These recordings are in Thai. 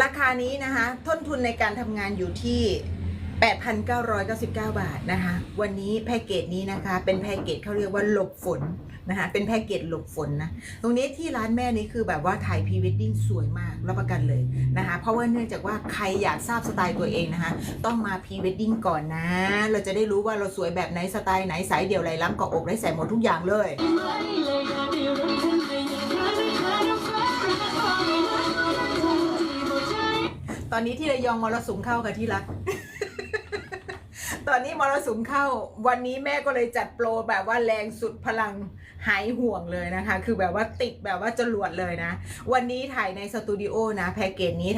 ราคานี้นะคะต้นทุนในการทำงานอยู่ที่ 8,999 บาทนะคะ วันนี้แพ็กเกจนี้นะคะ เป็นแพ็กเกจเขาเรียกว่าหลบฝนนะคะเป็นแพ็กเกจหลบฝนนะ ตรงนี้ที่ร้านแม่นี้คือแบบว่าถ่ายพรีเวดดิ้งสวยมากรับประกันเลยนะคะ เพราะว่าเนื่องจากว่าใครอยากทราบสไตล์ตัวเองนะคะ ต้องมาพรีเวดดิ้งก่อนนะ เราจะได้รู้ว่าเราสวยแบบไหนสไตล์ไหนสายเดี่ยวไหลล้ำเกาะอกได้ใส่หมดทุกอย่างเลย ตอนนี้ที่ระยองมรสุมเข้ากับที่รัก ตอนนี้มรสุมเข้า วันนี้แม่ก็เลยจัดโปรแบบว่าแรงสุดพลังหายห่วงเลยนะคะ คือแบบว่าติดแบบว่าจรวดเลยนะ วันนี้ถ่ายในสตูดิโอนะ แพ็กเกจนี้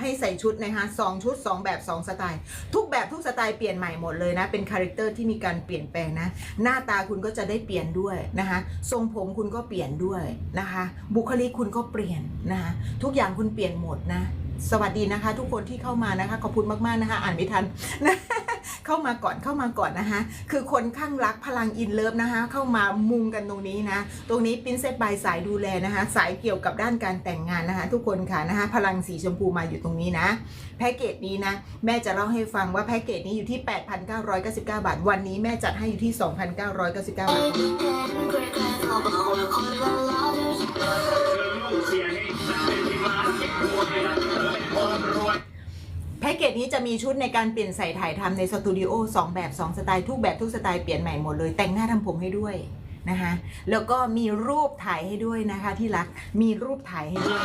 ให้ใส่ชุดนะคะสองชุด 2 แบบ 2 สไตล์ ทุกแบบทุกสไตล์เปลี่ยนใหม่หมดเลยนะ เป็นคาแรคเตอร์ที่มีการเปลี่ยนแปลงนะ หน้าตาคุณก็จะได้เปลี่ยนด้วยนะคะ ทรงผมคุณก็เปลี่ยนด้วยนะคะ บุคลิกคุณก็เปลี่ยนนะคะ ทุกอย่างคุณเปลี่ยนหมดนะ สวัสดีนะคะ ทุกคนที่เข้ามานะคะ ขอบคุณมากๆนะคะ อ่านไม่ทันเข้ามาก่อนเข้ามาก่อนนะคะ คือคนข้างรักพลังอินเลิฟนะคะ เข้ามามุงกันตรงนี้นะ ตรงนี้ปิ้นเซตบายสายดูแลนะคะ สายเกี่ยวกับด้านการแต่งงานนะคะ ทุกคนค่ะนะคะ พลังสีชมพูมาอยู่ตรงนี้นะแพ็กเกจนี้นะ แม่จะเล่าให้ฟังว่าแพ็กเกจนี้อยู่ที่ 8,999 บาท วันนี้แม่จัดให้อยู่ที่ 2,999 บาท จนี้จะมีชุดในการเปลี่ยนใส่ถ่ายทำในสตูดิโอ2แบบ2สไตล์ทุกแบบทุกสไตล์เปลี่ยนใหม่หมดเลย แต่งหน้าทำผมให้ด้วยนะคะแล้วก็มีรูปถ่ายให้ด้วยนะคะที่รักมีรูปถ่ายให้ด้วย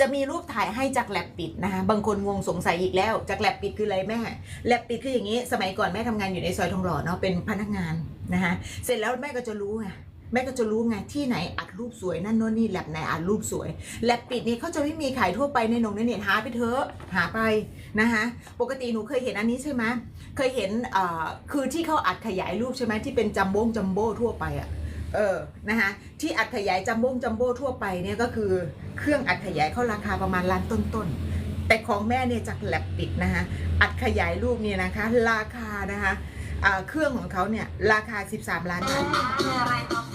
จะมีรูปถ่ายให้จากแลบปิดนะคะบางคนงงสงสัยอีกแล้วจากแลบปิดคืออะไรแม่แลบปิดคืออย่างนี้ สมัยก่อนแม่ทำงานอยู่ในซอยทองหล่อเนาะเป็นพนักงานนะคะเสร็จแล้วแม่ก็จะรู้ไง แม่ก็จะรู้ไงที่ไหนอัดรูปสวยนั่นโน่นนี่แลบไหนอัดรูปสวยแลบปิดนี่เขาจะไม่มีขายทั่วไปในหนงในเน็ตหาไปเถอะหาไปนะคะปกติหนูเคยเห็นอันนี้ใช่ไหมเคยเห็นเอ่อคือที่เขาอัดขยายรูปใช่ไหมที่เป็นจัมโบ้งจัมโบ้ทั่วไปอะเออ นะคะที่อัดขยายจัมโบ้งจัมโบ้ทั่วไปเนี่ยก็คือเครื่องอัดขยายเขาราคาประมาณล้านต้นๆ แต่ของแม่เนี่ยจากแลบปิดนะคะอัดขยายรูปเนี่ยนะคะ ราคานะคะอ่าเครื่องของเขาเนี่ยราคา 13 ล้านบาท